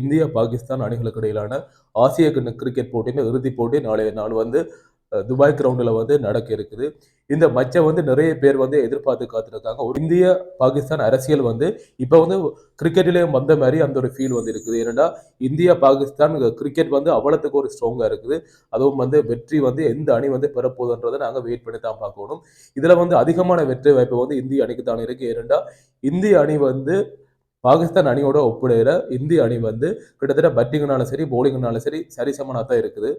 India Pakistan அணிகளுக்கு இடையிலான ஆசிய கிண்ண கிரிக்கெட் போட்டியின் இறுதிப் போட்டி நாளைய நாள் வந்து துபாய் கிரவுண்டில் வந்து நடக்க இருக்குது. இந்த மச்சை வந்து நிறைய பேர் வந்து எதிர்பார்த்து காத்திருக்காங்க. ஒரு இந்திய பாகிஸ்தான் அரசியல் வந்து இப்போ வந்து கிரிக்கெட்லேயும் வந்த மாதிரி அந்த ஒரு ஃபீல் வந்து இருக்குது. ஏன்னா இந்தியா பாகிஸ்தான் கிரிக்கெட் வந்து அவ்வளோத்துக்கு ஒரு ஸ்ட்ராங்காக இருக்குது. அதுவும் வந்து வெற்றி வந்து எந்த அணி வந்து பெறப்போகுதுன்றதை நாங்கள் வெயிட் பண்ணி தான் பார்க்கணும். இதில் வந்து அதிகமான வெற்றி வாய்ப்பு வந்து இந்திய அணிக்கு தான் இருக்குது ஏன்னா இந்திய அணி வந்து பாகிஸ்தான் அணியோட ஒப்பிடுகிற இந்திய அணி வந்து கிட்டத்தட்ட பட்டிங்னாலும் சரி பவுலிங்னாலும் சரி சரிசமனாக தான் இருக்குது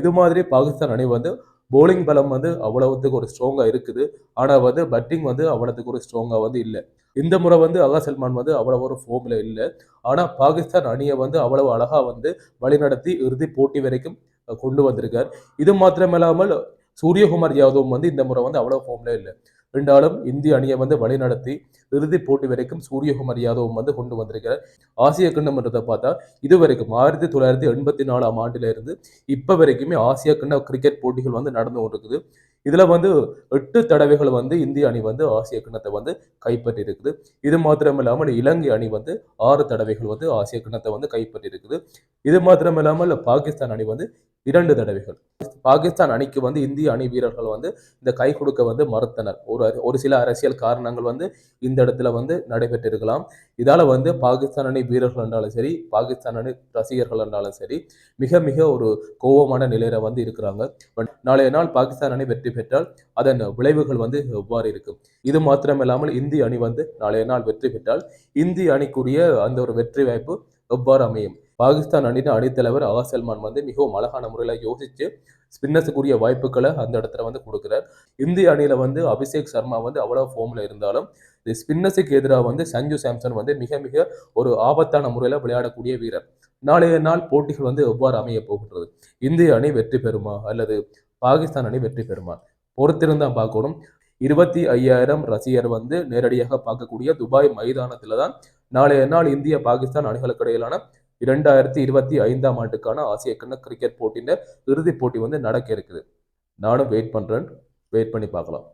இது மாதிரி பாகிஸ்தான் அணி வந்து போலிங் பலம் வந்து அவ்வளவுத்துக்கு ஒரு ஸ்ட்ராங்காக இருக்குது. ஆனால் வந்து பட்டிங் வந்து அவ்வளோத்துக்கு ஒரு ஸ்ட்ராங்காக வந்து இல்லை. இந்த முறை வந்து அகா சல்மான் வந்து அவ்வளவு ஒரு ஃபோமில் இல்லை. ஆனால் பாகிஸ்தான் அணியை வந்து அவ்வளவு அழகாக வந்து வழிநடத்தி இறுதி போட்டி வரைக்கும் கொண்டு வந்திருக்கார். இது மாத்திரமில்லாமல் சூரியகுமார் யாதவும் வந்து இந்த முறை வந்து அவ்வளோ ஃபோம்ல இல்லை. ரெண்டாலும் இந்திய அணியை வந்து வழிநடத்தி இறுதிப் போட்டி வரைக்கும் சூரியகுமார் யாதவும் வந்து கொண்டு வந்திருக்கிறார். ஆசிய கிண்ணம்ன்றதை பார்த்தா இது வரைக்கும் ஆயிரத்தி தொள்ளாயிரத்தி எண்பத்தி நாலாம் ஆண்டிலிருந்து இப்போ வரைக்குமே ஆசிய கிண்ண கிரிக்கெட் போட்டிகள் வந்து நடந்து கொண்டிருக்குது. இதில் வந்து எட்டு தடவைகள் வந்து இந்திய அணி வந்து ஆசிய கிண்ணத்தை வந்து கைப்பற்றி இருக்குது இது மாத்திரமில்லாமல் இலங்கை அணி வந்து ஆறு தடவைகள் வந்து ஆசிய கிண்ணத்தை வந்து கைப்பற்றி இருக்குது இது மாத்திரமில்லாமல் பாகிஸ்தான் அணி வந்து இரண்டு தடவைகள். பாகிஸ்தான் அணிக்கு வந்து இந்திய அணி வீரர்கள் வந்து இந்த கை கொடுக்க வந்து மறுத்தனர். ஒரு ஒரு சில அரசியல் காரணங்கள் வந்து இந்த இடத்துல வந்து நடைபெற்றிருக்கலாம். இதால வந்து பாகிஸ்தான் அணி வீரர்கள் என்றாலும் சரி பாகிஸ்தான் அணி ரசிகர்கள் என்றாலும் சரி மிக மிக ஒரு கோபமான நிலையில வந்து இருக்கிறாங்க. நாளைய நாள் பாகிஸ்தான் அணி வெற்றி பெற்றால் அதன் விளைவுகள் வந்து எவ்வாறு இருக்கும்? இது மாத்திரமில்லாமல் இந்திய அணி வந்து நாளைய நாள் வெற்றி பெற்றால் இந்திய அணிக்குரிய அந்த ஒரு வெற்றி வாய்ப்பு எவ்வாறு அமையும்? பாகிஸ்தான் அணியின் அணித்தலைவர் ஆ. சல்மான் வந்து மிகவும் அழகான முறையில் யோசித்து ஸ்பின்னர்ஸுக்குரிய வாய்ப்புகளை அந்த இடத்துல வந்து கொடுக்குறார். இந்திய அணியில் வந்து அபிஷேக் சர்மா வந்து அவ்வளோ ஃபார்மில் இருந்தாலும் இந்த ஸ்பின்னர்ஸுக்கு எதிராக வந்து சஞ்சு சாம்சன் வந்து மிக மிக ஒரு ஆபத்தான முறையில் விளையாடக்கூடிய வீரர். நாளைய நாள் போட்டிகள் வந்து எவ்வாறு அமைய போகின்றது? இந்திய அணி வெற்றி பெறுமா? அல்லது பாகிஸ்தான் அணி வெற்றி பெறுமா? பொறுத்திருந்தா பார்க்கணும். இருபத்தி ஐயாயிரம் ரசிகர் வந்து நேரடியாக பார்க்கக்கூடிய துபாய் மைதானத்தில் தான் நாளைய நாள் இந்திய பாகிஸ்தான் அணிகளுக்கு இடையிலான இரண்டாயிரத்தி இருபத்தி ஐந்தாம் ஆண்டுக்கான ஆசிய கண்ண கிரிக்கெட் போட்டியின் இறுதிப் போட்டி வந்து நடக்க இருக்குது. நானும் வெயிட் பண்ணுறேன் வெயிட் பண்ணி பார்க்கலாம்.